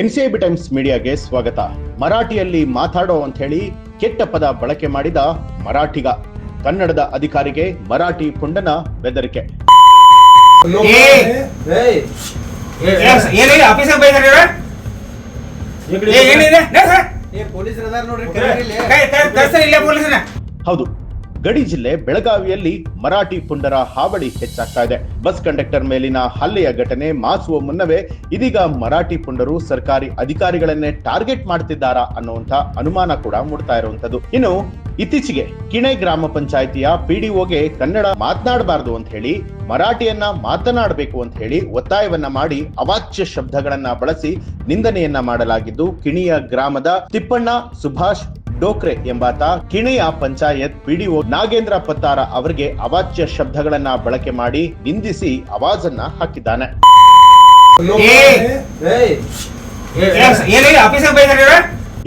NCIB times ಮೀಡಿಯಾಗೆ ಸ್ವಾಗತ. ಮರಾಠಿಯಲ್ಲಿ ಮಾತಾಡೋ ಅಂತ ಹೇಳಿ ಕೆಟ್ಟ ಪದ ಬಳಕೆ ಮಾಡಿದ ಮರಾಠಿಗ. ಕನ್ನಡದ ಅಧಿಕಾರಿಗೆ ಮರಾಠಿ ಪುಂಡನ ಬೆದರಿಕೆ. ಹೌದು. ಗಡಿ ಜಿಲ್ಲೆ ಬೆಳಗಾವಿಯಲ್ಲಿ ಮರಾಠಿ ಪುಂಡರ ಹಾವಳಿ ಹೆಚ್ಚಾಗ್ತಾ ಇದೆ. ಬಸ್ ಕಂಡಕ್ಟರ್ ಮೇಲಿನ ಹಲ್ಲೆಯ ಘಟನೆ ಮಾಸುವ ಮುನ್ನವೇ ಇದೀಗ ಮರಾಠಿ ಪುಂಡರು ಸರ್ಕಾರಿ ಅಧಿಕಾರಿಗಳನ್ನೇ ಟಾರ್ಗೆಟ್ ಮಾಡ್ತಿದ್ದಾರಾ ಅನ್ನುವಂತ ಅನುಮಾನ ಕೂಡ ಮೂಡ್ತಾ ಇರುವಂತದ್ದು ಇನ್ನು ಇತ್ತೀಚೆಗೆ ಕಿಣೆ ಗ್ರಾಮ ಪಂಚಾಯಿತಿಯ ಪಿಡಿಒಗೆ ಕನ್ನಡ ಮಾತನಾಡಬಾರದು ಅಂತ ಹೇಳಿ, ಮರಾಠಿಯನ್ನ ಮಾತನಾಡಬೇಕು ಅಂತ ಹೇಳಿ ಒತ್ತಾಯವನ್ನ ಮಾಡಿ ಅವಾಚ್ಯ ಶಬ್ದಗಳನ್ನ ಬಳಸಿ ನಿಂದನೆಯನ್ನ ಮಾಡಲಾಗಿದ್ದು, ಕಿಣಿಯ ಗ್ರಾಮದ ತಿಪ್ಪಣ್ಣ ಸುಭಾಷ್ ಡೋಕ್ರೆ ಎಂಬಾತ ಕಿಣೆಯ ಪಂಚಾಯತ್ ಪಿಡಿಒ ನಾಗೇಂದ್ರ ಪತ್ತಾರ ಅವರಿಗೆ ಅವಾಚ್ಯ ಶಬ್ದಗಳನ್ನ ಬಳಕೆ ಮಾಡಿ ನಿಂದಿಸಿ ಅವಾಜನ್ನ ಹಾಕಿದ್ದಾನೆ.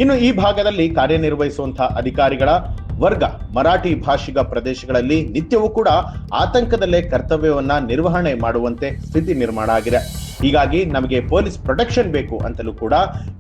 ಇನ್ನು ಈ ಭಾಗದಲ್ಲಿ ಕಾರ್ಯನಿರ್ವಹಿಸುವಂತಹ ಅಧಿಕಾರಿಗಳ ವರ್ಗ ಮರಾಠಿ ಭಾಷಿಕ ಪ್ರದೇಶಗಳಲ್ಲಿ ನಿತ್ಯವೂ ಕೂಡ ಆತಂಕದಲ್ಲೇ ಕರ್ತವ್ಯವನ್ನ ನಿರ್ವಹಣೆ ಮಾಡುವಂತೆ ಸ್ಥಿತಿ ನಿರ್ಮಾಣ ಆಗಿದೆ. ಹೀಗಾಗಿ ನಮಗೆ ಪೊಲೀಸ್ ಪ್ರೊಟೆಕ್ಷನ್ ಬೇಕು ಅಂತಲೂ ಕೂಡ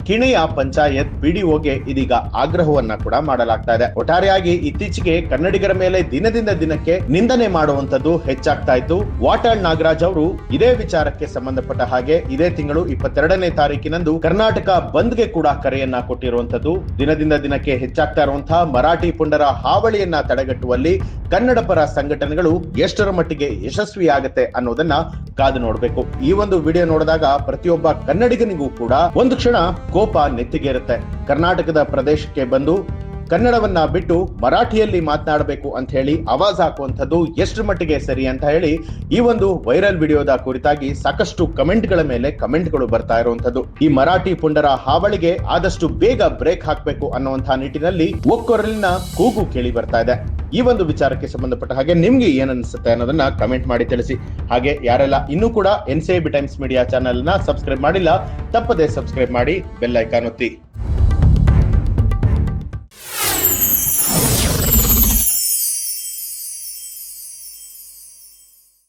ಕಿಣೆಯ ಪಂಚಾಯತ್ ಪಿಡಿಒಗೆ ಇದೀಗ ಆಗ್ರಹವನ್ನ ಕೂಡ ಮಾಡಲಾಗ್ತಾ ಇದೆ. ಒಟ್ಟಾರೆಯಾಗಿ ಇತ್ತೀಚೆಗೆ ಕನ್ನಡಿಗರ ಮೇಲೆ ದಿನದಿಂದ ದಿನಕ್ಕೆ ನಿಂದನೆ ಮಾಡುವಂತದ್ದು ಹೆಚ್ಚಾಗ್ತಾ ಇತ್ತು ವಾಟಾಳ್ ನಾಗರಾಜ್ ಅವರು ಇದೇ ವಿಚಾರಕ್ಕೆ ಸಂಬಂಧಪಟ್ಟ ಹಾಗೆ ಇದೇ ತಿಂಗಳು ಇಪ್ಪತ್ತೆರಡನೇ ತಾರೀಕಿನಂದು ಕರ್ನಾಟಕ ಬಂದ್ಗೆ ಕೂಡ ಕರೆಯನ್ನ ಕೊಟ್ಟಿರುವಂತದ್ದು ದಿನದಿಂದ ದಿನಕ್ಕೆ ಹೆಚ್ಚಾಗ್ತಾ ಇರುವಂತಹ ಮರಾಠಿ ಪುಂಡರ ಹಾವಳಿಯನ್ನ ತಡೆಗಟ್ಟುವಲ್ಲಿ ಕನ್ನಡ ಪರ ಸಂಘಟನೆಗಳು ಎಷ್ಟರ ಮಟ್ಟಿಗೆ ಯಶಸ್ವಿಯಾಗತ್ತೆ ಅನ್ನೋದನ್ನ ಕಾದು ನೋಡಬೇಕು. ಈ ಒಂದು ವಿಡಿಯೋ ನೋಡಿದಾಗ ಪ್ರತಿಯೊಬ್ಬ ಕನ್ನಡಿಗನಿಗೂ ಕೂಡ ಒಂದು ಕ್ಷಣ ಕೋಪ ನೆತ್ತಿಗೇರುತ್ತೆ ಕರ್ನಾಟಕದ ಪ್ರದೇಶಕ್ಕೆ ಬಂದು ಕನ್ನಡವನ್ನ ಬಿಟ್ಟು ಮರಾಠಿಯಲ್ಲಿ ಮಾತನಾಡಬೇಕು ಅಂತ ಹೇಳಿ ಆವಾಜ್ ಹಾಕುವಂಥದ್ದು ಎಷ್ಟು ಮಟ್ಟಿಗೆ ಸರಿ ಅಂತ ಹೇಳಿ ಈ ಒಂದು ವೈರಲ್ ವಿಡಿಯೋದ ಕುರಿತಾಗಿ ಸಾಕಷ್ಟು ಕಮೆಂಟ್ಗಳ ಮೇಲೆ ಕಮೆಂಟ್ಗಳು ಬರ್ತಾ ಇರುವಂತದ್ದು ಈ ಮರಾಠಿ ಪುಂಡರ ಹಾವಳಿಗೆ ಆದಷ್ಟು ಬೇಗ ಬ್ರೇಕ್ ಹಾಕಬೇಕು ಅನ್ನುವಂತಹ ನಿಟ್ಟಿನಲ್ಲಿ ಒಕ್ಕೊರಲಿನ ಕೂಗು ಕೇಳಿ ಬರ್ತಾ ಇದೆ. ಈ ಒಂದು ವಿಚಾರಕ್ಕೆ ಸಂಬಂಧಪಟ್ಟ ಹಾಗೆ ನಿಮ್ಗೆ ಏನನ್ಸುತ್ತೆ ಅನ್ನೋದನ್ನ ಕಮೆಂಟ್ ಮಾಡಿ ತಿಳಿಸಿ. ಹಾಗೆ ಯಾರೆಲ್ಲ ಇನ್ನೂ ಕೂಡ N C B Times Media ಚಾನೆಲ್ನ ಸಬ್ಸ್ಕ್ರೈಬ್ ಮಾಡಿಲ್ಲ, ತಪ್ಪದೆ ಸಬ್ಸ್ಕ್ರೈಬ್ ಮಾಡಿ ಬೆಲ್ ಐಕಾನ್ ಒತ್ತಿ.